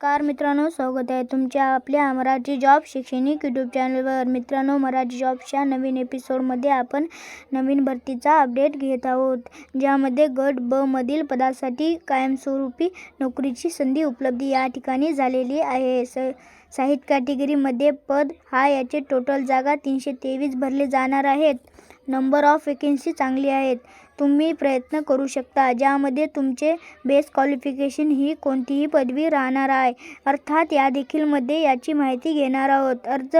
Car मित्रांनो स्वागत आहे तुमच्या आपल्या मराठी जॉब शैक्षणिक यूट्यूब चॅनलवर मित्रांनो मराठी जॉबच्या नवीन एपिसोडमध्ये आपण नवीन भरतीचा अपडेट घेत आहोत ज्यामध्ये गट ब मधील पदासाठी कायमस्वरूपी नोकरीची संधी उपलब्ध या ठिकाणी झालेली आहे. स साहित्य कॅटेगरीमध्ये पद हा याचे टोटल जागा तीनशे तेवीस भरले जाणार आहेत. नंबर ऑफ वेकेन्सी चांगली आहेत. तुम्ही प्रयत्न करू शकता ज्यामध्ये तुमचे बेस क्वालिफिकेशन ही कोणतीही पदवी राहणार आहे. अर्थात या देखीलमध्ये याची माहिती घेणार आहोत. अर्ज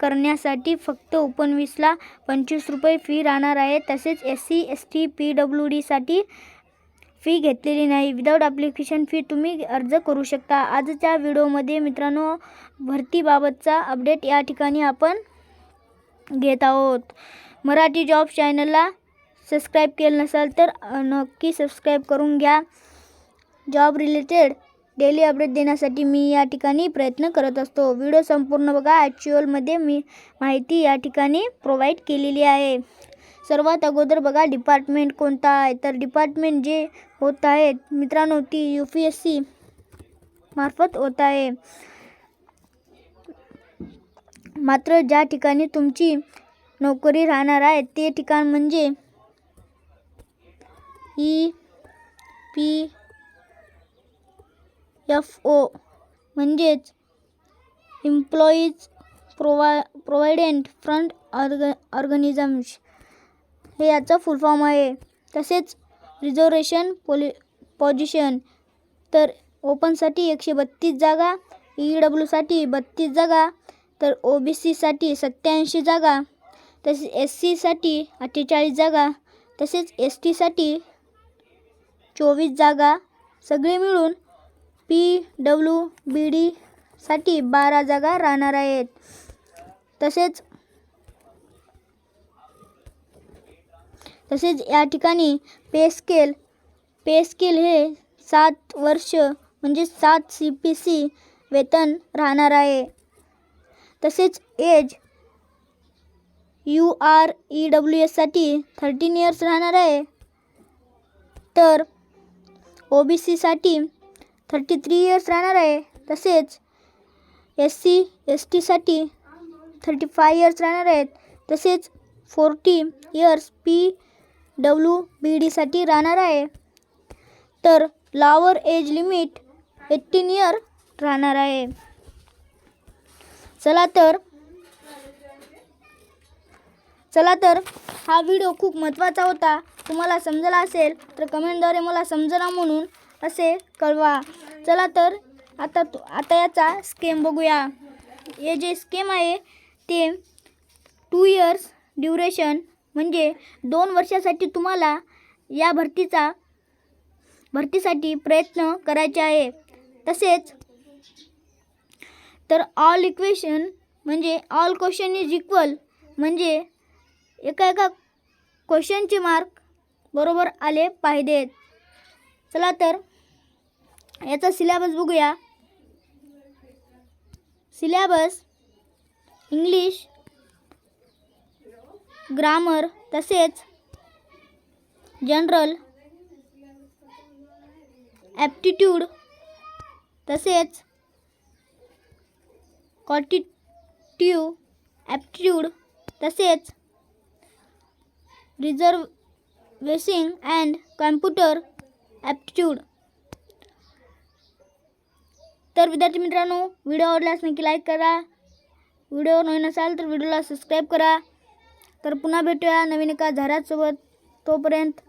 करण्यासाठी फक्त ओपनवीसला पंचवीस रुपये फी राहणार आहे. तसेच S C S T P W डीसाठी फी घेतलेली नाही. विदाऊट ॲप्लिकेशन फी तुम्ही अर्ज करू शकता. आजच्या व्हिडिओमध्ये मित्रांनो भरतीबाबतचा अपडेट या ठिकाणी आपण घेत आहोत. मराठी जॉब चॅनलला सबस्क्राईब केलं नसाल तर नक्की सबस्क्राईब करून घ्या. जॉब रिलेटेड डेली अपडेट देण्यासाठी मी या ठिकाणी प्रयत्न करत असतो. व्हिडिओ संपूर्ण बघा. ॲक्च्युअलमध्ये मी माहिती या ठिकाणी प्रोव्हाइड केलेली आहे. सर्वात अगोदर बघा डिपार्टमेंट कोणता आहे. तर डिपार्टमेंट जे होत आहेत मित्रांनो ती यू पी एस सी मार्फत होत आहे. मात्र ज्या ठिकाणी तुमची नोकरी राहणार आहे ते ठिकाण म्हणजे ई पी एफ ओ म्हणजेच इम्प्लॉईज प्रोवा प्रोव्हायडेंट फ्रंट ऑर्ग ऑर्गनिझम्स हे याचा फुल फॉर्म आहे. तसेच रिझर्वेशन पोलि पोजिशन तर ओपनसाठी एकशे बत्तीस जागा ई डब्ल्यूसाठी बत्तीस जागा तर ओ बी सीसाठी सत्याऐंशी जागा. तसेच एस सीसाठी अठ्ठेचाळीस जागा तसेच एस टीसाठी चोवीस जागा सगळे मिळून पी डब्ल्यू बी डीसाठी बारा जागा राहणार आहेत. तसेच तसेच या ठिकाणी पे स्केल पे स्केल हे सात वर्ष म्हणजे सात सी पी सी वेतन राहणार आहे. तसेच age U R E W एससाठी thirteen years राहणार आहे. तर ओ बी सीसाठी थर्टी थ्री इयर्स राहणार आहे. तसेच एस सी एस टीसाठी थर्टी फाय इयर्स राहणार आहेत. तसेच forty years P W B डीसाठी राहणार आहे. तर lower age limit eighteen year राहणार आहे. चला तर चला तर हा व्हिडिओ खूप महत्त्वाचा होता. तुम्हाला समजला असेल तर कमेंटद्वारे मला समजला म्हणून असे कळवा. चला तर आता आता याचा स्केम बघूया. हे जे स्केम आहे ते टू इयर्स ड्युरेशन म्हणजे दोन वर्षासाठी तुम्हाला या भरतीचा भरतीसाठी प्रयत्न करायचे आहे. तसेच तर ऑल इक्वेशन म्हणजे ऑल क्वेश्चन इज इक्वल म्हणजे एका एका क्वेश्चनचे मार्क बरोबर आले पाहिजेत. चला तर याचा सिलेबस बघूया. सिलेबस इंग्लिश ग्रामर तसेच जनरल ॲप्टिट्यूड तसेच क्वांटिटिव्ह ॲप्टिट्यूड तसेच रिझर्वेसिंग अँड कॉम्प्युटर ॲप्टिट्यूड. तर विद्यार्थी मित्रांनो व्हिडिओ आवडल्यास नक्की लाईक करा. व्हिडिओ नवीन असाल तर व्हिडिओला सबस्क्राईब करा. तर पुन्हा भेटूया नवीन एका झारासोबत तोपर्यंत